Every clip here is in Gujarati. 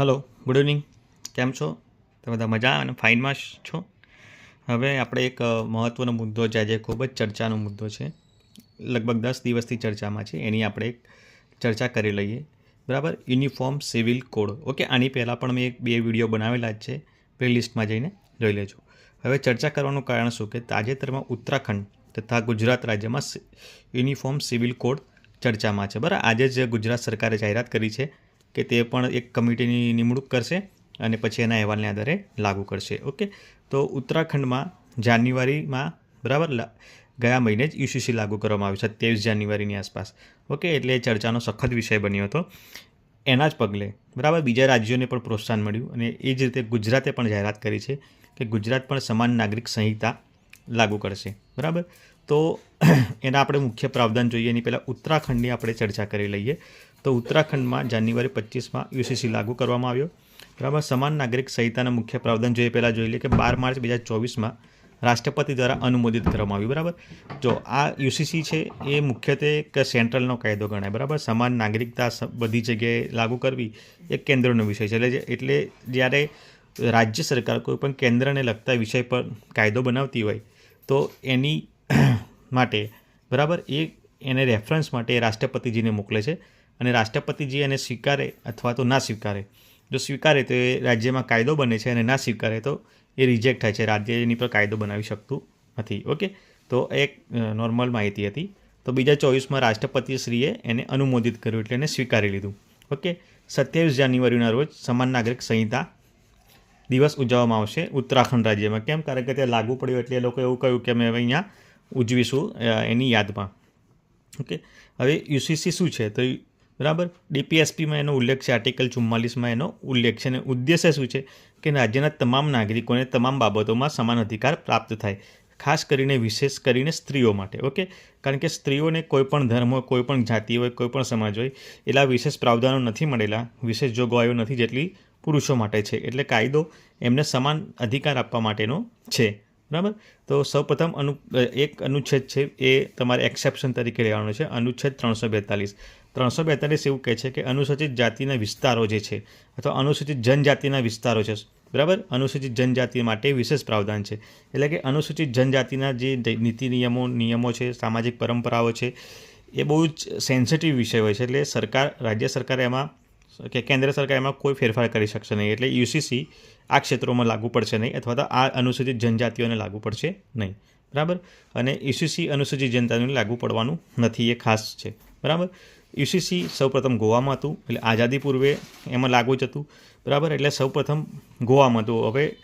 હલો ગુડ ઇવનિંગ કેમ છો? તમે બધા મજા અને ફાઇનમાં છો? હવે આપણે એક મહત્ત્વનો મુદ્દો છે, આજે ખૂબ જ ચર્ચાનો મુદ્દો છે. લગભગ દસ દિવસથી ચર્ચામાં છે, એની આપણે એક ચર્ચા કરી લઈએ. બરાબર? Uniform civil code. ઓકે, આની પહેલાં પણ મેં એક, બે વીડિયો બનાવેલા જ છે, પ્લેલિસ્ટમાં જઈને જોઈ લેજો. હવે ચર્ચા કરવાનું કારણ શું કે તાજેતરમાં ઉત્તરાખંડ તથા ગુજરાત રાજ્યમાં યુનિફોર્મ સિવિલ કોડ ચર્ચામાં છે. બરાબર? આજે જ ગુજરાત સરકારે જાહેરાત કરી છે કે તે પણ એક કમિટીની નિમણૂક કરશે અને પછી એના અહેવાલને આધારે લાગુ કરશે, ઓકે? તો ઉત્તરાખંડમાં જાન્યુઆરીમાં, બરાબર? ગયા મહિને જ યુસીસી લાગુ કરવામાં આવ્યું સત્યાવીસ જાન્યુઆરીની આસપાસ, ઓકે? એટલે એ ચર્ચાનો સખત વિષય બન્યો હતો. એના જ પગલે, બરાબર? બીજા રાજ્યોને પણ પ્રોત્સાહન મળ્યું અને એ જ રીતે ગુજરાતે પણ જાહેરાત કરી છે કે ગુજરાત પણ સમાન નાગરિક સંહિતા લાગુ કરશે, બરાબર? તો એના આપણે મુખ્ય પ્રાવધાન જોઈએ, એની પહેલાં ઉત્તરાખંડની આપણે ચર્ચા કરી લઈએ. તો ઉત્તરાખંડમાં જાન્યુઆરી પચીસમાં યુસીસી લાગુ કરવામાં આવ્યો. બરાબર? સમાન નાગરિક સંહિતાના મુખ્ય પ્રાવધાન જોઈએ પહેલાં જોઈ લઈએ કે બાર માર્ચ બે હજાર ચોવીસમાં રાષ્ટ્રપતિ દ્વારા અનુમોદિત કરવામાં આવ્યું, બરાબર? જો આ યુસીસી છે એ મુખ્યત્વે એક સેન્ટ્રલનો કાયદો ગણાય, બરાબર? સમાન નાગરિકતા બધી જગ્યાએ લાગુ કરવી એ કેન્દ્રનો વિષય છે. એટલે એટલે જ્યારે રાજ્ય સરકાર કોઈ પણ કેન્દ્રને લગતા વિષય પર કાયદો બનાવતી હોય, તો એની માટે, બરાબર? એ, એને રેફરન્સ માટે રાષ્ટ્રપતિજીને મોકલે છે. અને રાષ્ટ્રપતિજી એને સ્વીકારે અથવા તો ના સ્વીકારે. જો સ્વીકારે તો એ રાજ્યમાં કાયદો બને છે અને ના સ્વીકારે તો એ રિજેક્ટ થાય છે. રાજ્ય એની પર કાયદો બનાવી શકતું નથી. ઓકે? તો એક નોર્મલ માહિતી હતી. તો બીજા ચોવીસમાં રાષ્ટ્રપતિશ્રીએ એને અનુમોદિત કર્યું એટલે એને સ્વીકારી લીધું. ઓકે? સત્યાવીસ જાન્યુઆરીના રોજ સમાન નાગરિક સંહિતા દિવસ ઉજવવામાં આવશે ઉત્તરાખંડ રાજ્યમાં. કેમ? કારણ કે તે લાગુ પડ્યું એટલે એ લોકો એવું કહ્યું કે અમે હવે અહીંયા ઉજવીશું એની યાદમાં. ઓકે? હવે યુસીસી શું છે? તો બરાબર? ડીપીએસપીમાં એનો ઉલ્લેખ છે, આર્ટિકલ ચુમ્માલીસમાં એનો ઉલ્લેખ છે અને ઉદ્દેશ્ય શું છે કે રાજ્યના તમામ નાગરિકોને તમામ બાબતોમાં સમાન અધિકાર પ્રાપ્ત થાય, ખાસ કરીને વિશેષ કરીને સ્ત્રીઓ માટે, ઓકે? કારણ કે સ્ત્રીઓને કોઈપણ ધર્મ હોય કોઈપણ જાતિ હોય કોઈપણ સમાજ હોય એટલા વિશેષ પ્રાવધાનો નથી મળેલા, વિશેષ જોગવાઈઓ નથી જેટલી પુરુષો માટે છે. એટલે કાયદો એમને સમાન અધિકાર આપવા માટેનો છે. બરાબર? તો સૌપ્રથમ અનુ, એક અનુચ્છેદ છે, એ તમારે એક્સેપ્શન તરીકે લેવાનો છે, અનુચ્છેદ ત્રણસો બેતાલીસ. ત્રણસો બેતાલીસ એવું કહે છે કે અનુસૂચિત જાતિના વિસ્તારો જે છે, અથવા અનુસૂચિત જનજાતિના વિસ્તારો છે, બરાબર? અનુસૂચિત જનજાતિ માટે વિશેષ પ્રાવધાન છે. એટલે કે અનુસૂચિત જનજાતિના જે નીતિ નિયમો નિયમો છે, સામાજિક પરંપરાઓ છે, એ બહુ જ સેન્સિટિવ વિષય હોય છે. એટલે સરકાર, રાજ્ય સરકાર એમાં, કે કેન્દ્ર સરકાર એમાં કોઈ ફેરફાર કરી શકશે નહીં. એટલે યુસીસી આ ક્ષેત્રોમાં લાગુ પડશે નહીં, અથવા તો આ અનુસૂચિત જનજાતિઓને લાગુ પડશે નહીં. બરાબર? અને યુસીસી અનુસૂચિત જનતાને લાગુ પડવાનું નથી, એ ખાસ છે. બરાબર? યુસીસી સૌપ્રથમ ગોવામાં હતું, એટલે આઝાદી પૂર્વે એમાં લાગુ જ હતું. બરાબર? એટલે સૌપ્રથમ ગોવામાં હતું. હવે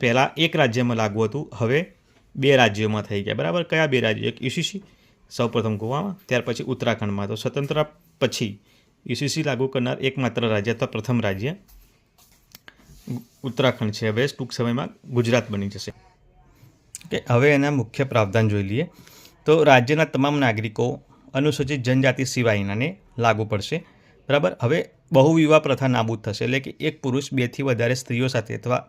પહેલાં એક રાજ્યમાં લાગુ હતું, હવે બે રાજ્યોમાં થઈ ગયા. બરાબર? કયા બે રાજ્યો? એક યુસીસી, સૌપ્રથમ ગોવામાં, ત્યાર પછી ઉત્તરાખંડમાં. તો સ્વતંત્ર પછી યુસીસી લાગુ કરનાર એકમાત્ર રાજ્ય અથવા પ્રથમ રાજ્ય ઉત્તરાખંડ છે. હવે ટૂંક સમયમાં ગુજરાત બની જશે. કે હવે એના મુખ્ય પ્રાવધાન જોઈ લઈએ. તો રાજ્યના તમામ નાગરિકો અનુસૂચિત જનજાતિ સિવાયનાને લાગુ પડશે. બરાબર? હવે બહુવિવાહ પ્રથા નાબૂદ થશે. એટલે કે એક પુરુષ બેથી વધારે સ્ત્રીઓ સાથે અથવા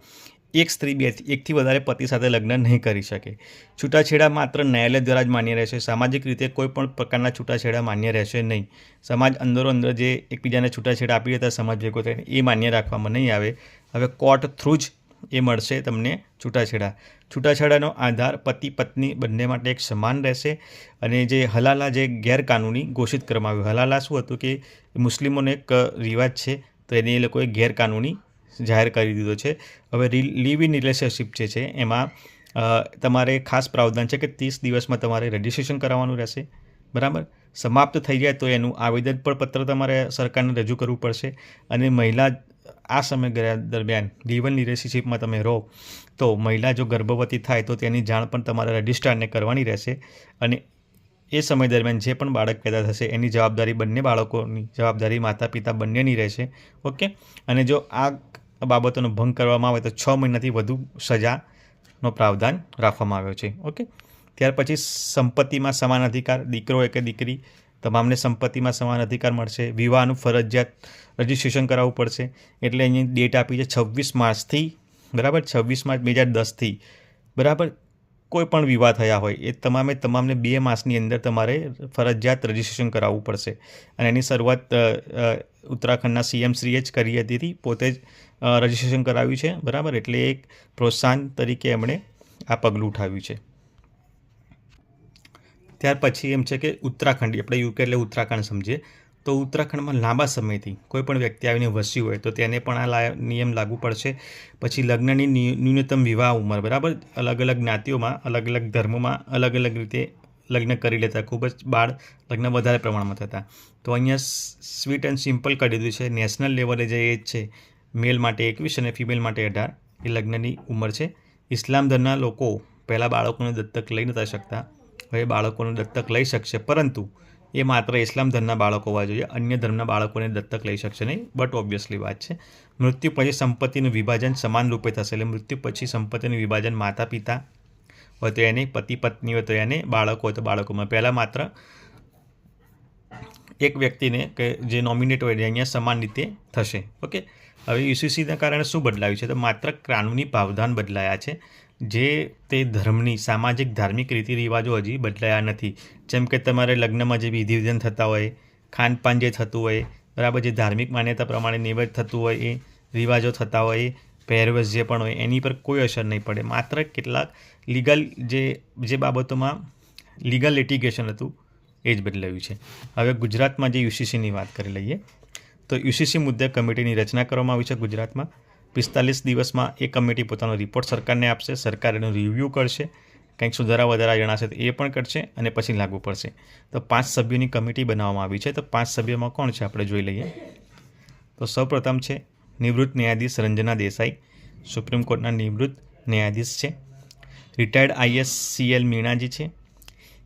એક સ્ત્રી બે એકથી વધારે પતિ સાથે લગ્ન નહીં કરી શકે. છૂટાછેડા માત્ર ન્યાયાલય દ્વારા જ માન્ય રહેશે. સામાજિક રીતે કોઈ પણ પ્રકારના છૂટાછેડા માન્ય રહેશે નહીં. સમાજ અંદરો અંદર જે એકબીજાને છૂટાછેડા આપી દેતા સમાજ ભેગો થઈને એ માન્ય રાખવામાં નહીં આવે. હવે કોર્ટ થ્રુ જ એ મળશે તમને છૂટાછેડા. છૂટાછેડાનો આધાર પતિ, પત્ની બંને માટે એક સમાન રહેશે અને જે હલાલા, જે ગેરકાનૂની ઘોષિત કરવામાં આવ્યું હલાલા શું હતું કે મુસ્લિમોનો એક રિવાજ છે, તો એને એ લોકોએ ગેરકાનૂની જાહેર કરી દીધો છે. હવે લિવ ઇન રિલેશનશિપ જે છે, એમાં તમારે ખાસ પ્રાવધાન છે કે ત્રીસ દિવસમાં તમારે રજિસ્ટ્રેશન કરાવવાનું રહેશે. બરાબર? સમાપ્ત થઈ જાય તો એનું આવેદન પણ પત્ર તમારે સરકારને રજૂ કરવું પડશે અને મહિલા આ સમયગાળા દરમિયાન લિવ રિલેશનશીપમાં તમે રહો, તો મહિલા જો ગર્ભવતી થાય તો તેની જાણ પણ તમારા રજિસ્ટ્રારને કરવાની રહેશે અને એ સમય દરમિયાન જે પણ બાળક પેદા થશે એની જવાબદારી બંને બાળકોની જવાબદારી માતા પિતા બંનેની રહેશે, ઓકે? અને જો આ બાબતોનો ભંગ કરવામાં આવે તો છ મહિનાથી વધુ સજાનો પ્રાવધાન રાખવામાં આવ્યો છે, ઓકે? ત્યાર પછી સંપત્તિમાં સમાન અધિકાર, દીકરો કે દીકરી તમામને સંપત્તિમાં સમાન અધિકાર મળશે. વિવાહનું ફરજિયાત રજિસ્ટ્રેશન કરાવવું પડશે. એટલે એની ડેટ આપી છે છવ્વીસ માર્ચથી, બરાબર? છવ્વીસ માર્ચ બે હજાર દસથી, બરાબર? કોઈ પણ વિવાહ થયા હોય, એ તમામે તમામને બે માસની અંદર તમારે ફરજિયાત રજિસ્ટ્રેશન કરાવવું પડશે. અને એની શરૂઆત ઉત્તરાખંડના સીએમશ્રીએ જ કરી હતી. પોતે જ રજિસ્ટ્રેશન કરાવ્યું છે, બરાબર? એટલે એક પ્રોત્સાહન તરીકે એમણે આ પગલું ઉઠાવ્યું છે. ત્યાર પછી એમ છે કે ઉત્તરાખંડ, આપણે યુકે એટલે ઉત્તરાખંડ સમજીએ, તો ઉત્તરાખંડમાં લાંબા સમયથી કોઈ પણ વ્યક્તિ આવીને વસ્યું હોય તો તેને પણ આ નિયમ લાગુ પડશે. પછી લગ્નની ન્યૂનતમ વિવાહ ઉંમર, બરાબર? અલગ અલગ જ્ઞાતિઓમાં, અલગ અલગ ધર્મોમાં, અલગ અલગ રીતે લગ્ન કરી લેતા. ખૂબ જ બાળ લગ્ન વધારે પ્રમાણમાં થતા. તો અહીંયા સ્વીટ એન્ડ સિમ્પલ કરી દીધું છે. નેશનલ લેવલે જે એજ છે, મેલ માટે એકવીસ અને ફિમેલ માટે અઢાર, એ લગ્નની ઉંમર છે. ઇસ્લામ ધર્મના લોકો પહેલાં બાળકોને દત્તક લઈ નતા શકતા. હવે બાળકોને દત્તક લઈ શકશે. પરંતુ એ માત્ર ઇસ્લામ ધર્મના બાળકો હોવા જોઈએ. અન્ય ધર્મના બાળકોને દત્તક લઈ શકશે નહીં. બટ ઓબ્વિયસલી વાત છે. મૃત્યુ પછી સંપત્તિનું વિભાજન સમાન રૂપે થશે. એટલે મૃત્યુ પછી સંપત્તિનું વિભાજન માતા પિતા હોય તો એને, પતિ પત્ની હોય તો એને, બાળકો હોય તો બાળકોમાં. પહેલાં માત્ર એક વ્યક્તિને કે જે નોમિનેટ હોય એ અહીંયા સમાન રીતે થશે. ઓકે હવે યુસીસીના કારણે શું બદલાયું છે? તો માત્ર કાનૂની પ્રાવધાન બદલાયા છે. જે તે ધર્મની, સામાજિક, ધાર્મિક રીતિ રિવાજો હજી બદલાયા નથી. જેમ કે તમારે લગ્નમાં જે વિધિ વિધાન થતા હોય, ખાનપાન જે થતું હોય, બરાબર, જે ધાર્મિક માન્યતા પ્રમાણે નિવેદ થતું હોય, એ રિવાજો થતા હોય, એ પહેરવેશ જે પણ હોય, એની પર કોઈ અસર નહીં પડે. માત્ર કેટલાક લીગલ જે જે બાબતોમાં લીગલ લિટિગેશન હતું, એ જ બદલાયું છે. હવે ગુજરાતમાં જે યુસીસીની વાત કરી લઈએ, તો યુસીસી મુદ્દે કમિટીની રચના કરવામાં આવી છે ગુજરાતમાં. પિસ્તાલીસ દિવસમાં એ કમિટી પોતાનો રિપોર્ટ સરકારને આપશે, સરકાર એનો રિવ્યૂ કરશે, કંઈક સુધારા વધારા જણાશે તો એ પણ કરશે અને પછી લાગુ પડશે. તો પાંચ સભ્યોની કમિટી બનાવવામાં આવી છે. તો પાંચ સભ્યોમાં કોણ છે આપણે જોઈ લઈએ. તો સૌપ્રથમ છે નિવૃત્ત ન્યાયાધીશ રંજના દેસાઈ. સુપ્રીમ કોર્ટના નિવૃત્ત ન્યાયાધીશ છે. રિટાયર્ડ આઈએસ સીએલ મીણાજી છે.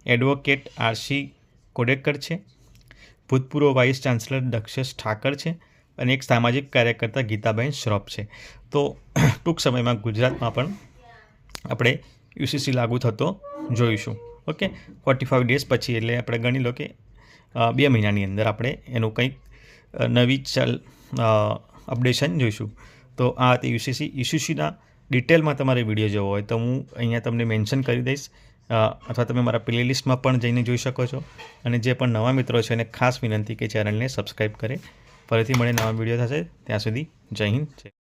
એડવોકેટ આરસી કોડેકર છે. ભૂતપૂર્વ વાઇસ ચાન્સલર દક્ષેશ ઠાકર છે. અને એક સામાજિક કાર્યકર્તા ગીતાબેન શ્રોફ છે. તો ટૂંક સમયમાં ગુજરાતમાં પણ આપણે યુસીસી લાગુ થતો જોઈશું. ઓકે? ફોર્ટી ફાઇવ ડેઝ પછી એટલે આપણે ગણી લો કે બે મહિનાની અંદર આપણે એનું કંઈક નવી ચાલ અપડેશન જોઈશું. તો આ હતી યુસીસી. યુસીસીના ડિટેલમાં તમારે વીડિયો જોવો હોય તો હું અહીંયા તમને મેન્શન કરી દઈશ. અથવા તમે મારા પ્લેલિસ્ટમાં પણ જઈને જોઈ શકો છો. અને જે પણ નવા મિત્રો છે એને ખાસ વિનંતી કે ચેનલને સબસ્ક્રાઈબ કરે. ફરીથી મળે નવા વીડિયો થશે. ત્યાં સુધી જય હિન્દ જય